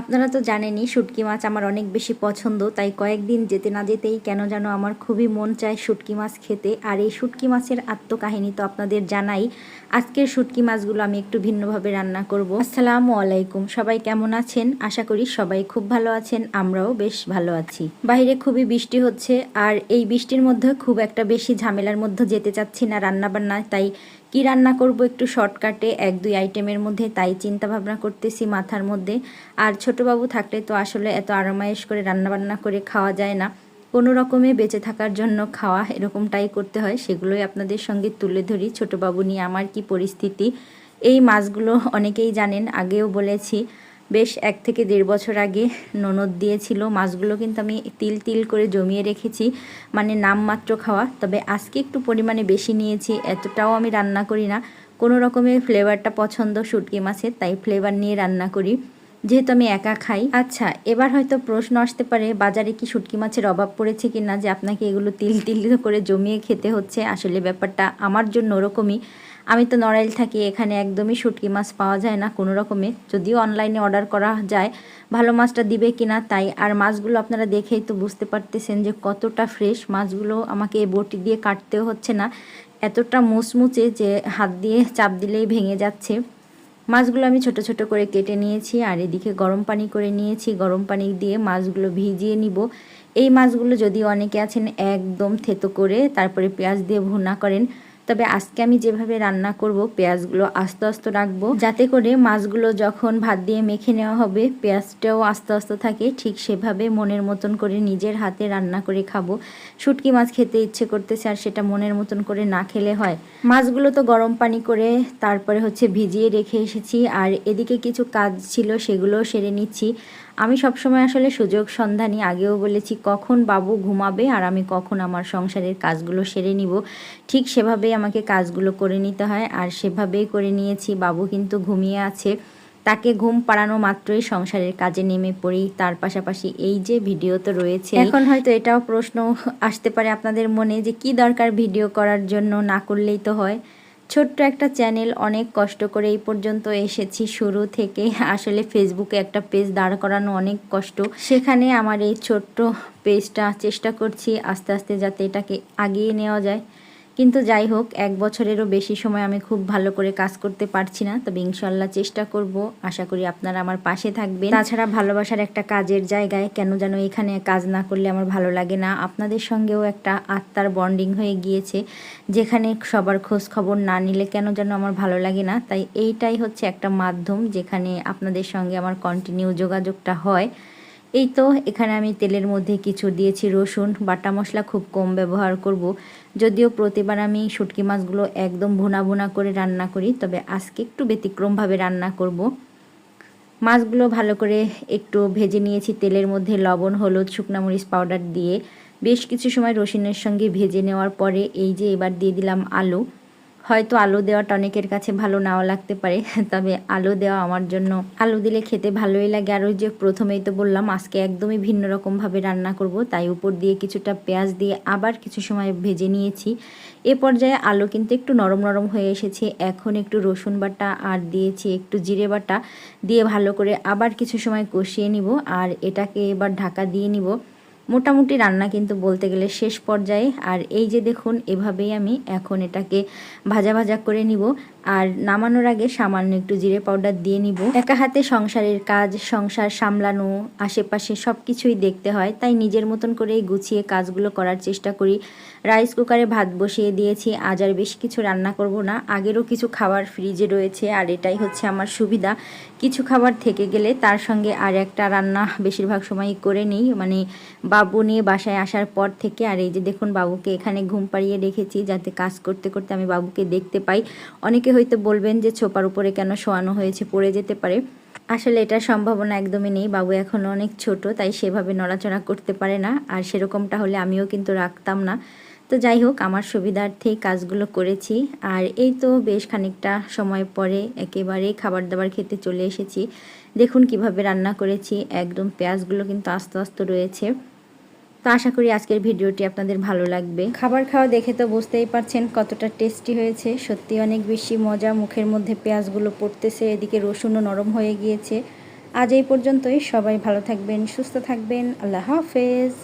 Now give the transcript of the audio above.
আপনারা তো জানেনই, শুটকি মাছ আমার অনেক বেশি পছন্দ, তাই কয়েকদিন যেতে না যেতেই কেন যেন আমার খুবই মন চায় শুটকি মাছ খেতে। আর এই শুটকি মাছের আত্মকাহিনী তো আপনাদের জানাই। আজকের শুটকি মাছগুলো আমি একটু ভিন্নভাবে রান্না করব। আসসালামু আলাইকুম, সবাই কেমন আছেন? আশা করি সবাই খুব ভালো আছেন, আমরাও বেশ ভালো আছি। বাইরে খুবই বৃষ্টি হচ্ছে, আর এই বৃষ্টির মধ্যে খুব একটা বেশি ঝামেলার মধ্যে যেতে চাচ্ছি না রান্না বান্না তাই কি রান্না করব একটু শর্টকাটে, এক দুই আইটেমের মধ্যে, তাই চিন্তা ভাবনা করতেছি মাথার মধ্যে। আর ছোটোবাবু থাকলে তো আসলে এত আরামায়েশ করে রান্নাবান্না করে খাওয়া যায় না। কোনো রকমে বেঁচে থাকার জন্য খাওয়া এরকমটাই করতে হয়, সেগুলোই আপনাদের সঙ্গে তুলে ধরি। ছোটোবাবু নিয়ে আমার কি পরিস্থিতি? এই মাছগুলো অনেকেই জানেন, আগেও বলেছি। বেশ এক থেকে দেড় বছর আগে ননদ দিয়েছিল। মাছগুলো কিন্তু আমি তিল তিল করে জমিয়ে রেখেছি মানে নামমাত্র খাওয়া। তবে আজকে একটু পরিমাণে বেশি নিয়েছি, এতটাও আমি রান্না করি না। কোনো রকমের ফ্লেভারটা পছন্দ শুটকি মাছের, তাই ফ্লেভার নিয়ে রান্না করি। যেহেতু আমি একা খাই। আচ্ছা এবার হয়তো প্রশ্ন আসতে পারে, বাজারে কি শুটকি মাছের অভাব পড়েছে কি না যে আপনাকে এগুলো তিল তিল করে জমিয়ে খেতে হচ্ছে? আসলে ব্যাপারটা আমার জন্য ওরকমই। আমি তো নড়াইল থাকি, এখানে একদমই শুটকি মাছ পাওয়া যায় না কোনো রকমে। যদিও অনলাইনে অর্ডার করা যায়, ভালো মাছটা দিবে কিনা তাই। আর মাছগুলো আপনারা দেখেই তো বুঝতে পারতেছেন যে কতটা ফ্রেশ মাছগুলো আমাকে বটি দিয়ে কাটতেও হচ্ছে না। এতটা মুচমুচে যে হাত দিয়ে চাপ দিলেই ভেঙে যাচ্ছে। মাছগুলো আমি ছোট ছোট করে কেটে নিয়েছি আর এদিকে গরম পানি করে নিয়েছি। গরম পানি দিয়ে মাছগুলো ভিজিয়ে নিব। এই মাছগুলো যদি অনেকে আছেন একদম থেতো করে তারপরে পেঁয়াজ দিয়ে ভুনা করেন তবে আজকে আমি যেভাবে রান্না করব, পেঁয়াজগুলো আস্তে আস্তে রাখব। যাতে করে মাছগুলো যখন ভাত দিয়ে মেখে নেওয়া হবে, পেঁয়াজটাও আস্তে আস্তে থাকে, ঠিক সেভাবে মনের মতন করে নিজের হাতে রান্না করে খাব। শুটকি মাছ খেতে ইচ্ছে করতেছে আর সেটা মনের মতন করে না খেলে হয়। মাছগুলো তো গরম পানি করে তারপরে হচ্ছে ভিজিয়ে রেখে এসেছি। আর এদিকে কিছু কাজ ছিল, সেগুলোও সেরে নিচ্ছি। আমি সবসময় আসলে সুযোগ সন্ধানী, আগেও বলেছি কখন বাবু ঘুমাবে আর আমি কখন আমার সংসারের কাজগুলো সেরে নিব। ঠিক সেভাবেই আমাকে কাজগুলো করে নিতে হয় আর সেভাবেই করে নিয়েছি। বাবু কিন্তু ঘুমিয়ে আছে। তাকে ঘুম পাড়ানো মাত্রই সংসারের কাজে নেমে পড়ি। তার পাশাপাশি এই যে ভিডিও তো রয়েছে, এখন হয়তো এটাও প্রশ্ন আসতে পারে আপনাদের মনে যে কি দরকার ভিডিও করার জন্য না করলেই তো হয়। ছোট্ট একটা চ্যানেল, অনেক কষ্ট করে এই পর্যন্ত এসেছি শুরু থেকে। আসলে ফেসবুকে একটা পেজ দাঁড় করানো অনেক কষ্ট। সেখানে আমার এই ছোট্ট পেজটা চেষ্টা করছি আস্তে আস্তে যাতে এটাকে আগিয়ে নেওয়া যায়। কিন্তু যাই হোক, এক বছরেরও বেশি সময় আমি খুব ভালো করে কাজ করতে পারছি না। তবে ইনশাল্লাহ চেষ্টা করব। আশা করি আপনারা আমার পাশে থাকবেন। তাছাড়া ভালোবাসার একটা কাজের জায়গায় কেন যেন এখানে কাজ না করলে আমার ভালো লাগে না। আপনাদের সঙ্গেও একটা আত্মার বন্ডিং হয়ে গিয়েছে, যেখানে সবার খোঁজ খবর না নিলে কেন যেন আমার ভালো লাগে না। তাই এইটাই হচ্ছে একটা মাধ্যম, যেখানে আপনাদের সঙ্গে আমার কন্টিনিউ যোগাযোগটা হয়। এই তো, এখানে আমি তেলের মধ্যে কিছু দিয়েছি, রসুন, বাটা মশলা খুব কম ব্যবহার করব। যদিও প্রতিবার আমি শুটকি মাছগুলো একদম ভুনা ভুনা করে রান্না করি, তবে আজকে একটু ব্যতিক্রমভাবে রান্না করব। মাছগুলো ভালো করে একটু ভেজে নিয়েছি, তেলের মধ্যে লবণ, হলুদ, শুকনা মরিচ পাউডার দিয়ে। বেশ কিছু সময় রসুনের সঙ্গে ভেজে নেওয়ার পরে এই যে এবার দিয়ে দিলাম আলু। হয়তো আলু দেওয়াটা অনেকের কাছে ভালো নাও লাগতে পারে, তবে আলু দেওয়া আমার জন্য, আলু দিলে খেতে ভালোই লাগে। আর ওই যে প্রথমেই তো বললাম, আজকে একদমই ভিন্ন রকমভাবে রান্না করব, তাই উপর দিয়ে কিছুটা পেঁয়াজ দিয়ে আবার কিছু সময় ভেজে নিয়েছি। এ পর্যায়ে আলু কিন্তু একটু নরম নরম হয়ে এসেছে, এখন একটু রসুন বাটা আর দিয়েছি একটু জিরে বাটা, দিয়ে ভালো করে আবার কিছু সময় কষিয়ে নিব, আর এটাকে এবার ঢাকা দিয়ে নিব। মোটামুটি রান্না কিন্তু বলতে গেলে শেষ পর্যায়ে। আর এই যে দেখুন, এভাবেই আমি এখন এটাকে ভাজা ভাজা করে নিব। আর নামানোর আগে সামান্য একটু জিরে পাউডার দিয়ে নিব। একা হাতে সংসারের কাজ, সংসার সামলানো, আশেপাশে সব কিছুই দেখতে হয়। তাই নিজের মতন করেই গুছিয়ে কাজগুলো করার চেষ্টা করি। রাইস কুকারে ভাত বসিয়ে দিয়েছি। আজ আর বেশি কিছু রান্না করব না। আগেরও কিছু খাবার ফ্রিজে রয়েছে, আর এটাই হচ্ছে আমার সুবিধা। কিছু খাবার থেকে গেলে তার সঙ্গে আর একটা রান্না বেশিরভাগ সময়ই করে নিই। মানে বাবু নিয়ে বাসায় আসার পর থেকে আর এই যে দেখুন বাবুকে এখানে ঘুম পাড়িয়ে রেখেছি যাতে কাজ করতে করতে আমি বাবুকে দেখতে পাই। অনেকে হয়তো বলবেন যে ছোপার উপরে কেন শোয়ানো হয়েছে, পড়ে যেতে পারে। আসলে এটার সম্ভাবনা একদমই নেই। বাবু এখন অনেক ছোট, তাই সেভাবে নড়াচড়া করতে পারে না। আর সেরকমটা হলে আমিও কিন্তু রাখতাম না। তো যাই হোক, আমার সুবিধার্থেই কাজগুলো করেছি। আর এই তো বেশ খানিকটা সময় পরে একেবারে খাবার দাবার খেতে চলে এসেছি। দেখুন কীভাবে রান্না করেছি। একদম পেঁয়াজগুলো কিন্তু আস্তে আস্তে রয়েছে। তো আশা করি আজকের ভিডিওটি আপনাদের ভালো লাগবে। খাবার খাওয়া দেখে তো বুঝতেই পারছেন কতটা টেস্টি হয়েছে। সত্যি অনেক বেশি মজা মুখের মধ্যে পেঁয়াজগুলো পড়তেছে, এদিকে রসুনও নরম হয়ে গিয়েছে। আজ এই পর্যন্তই, সবাই ভালো থাকবেন, সুস্থ থাকবেন, আল্লাহ হাফেজ।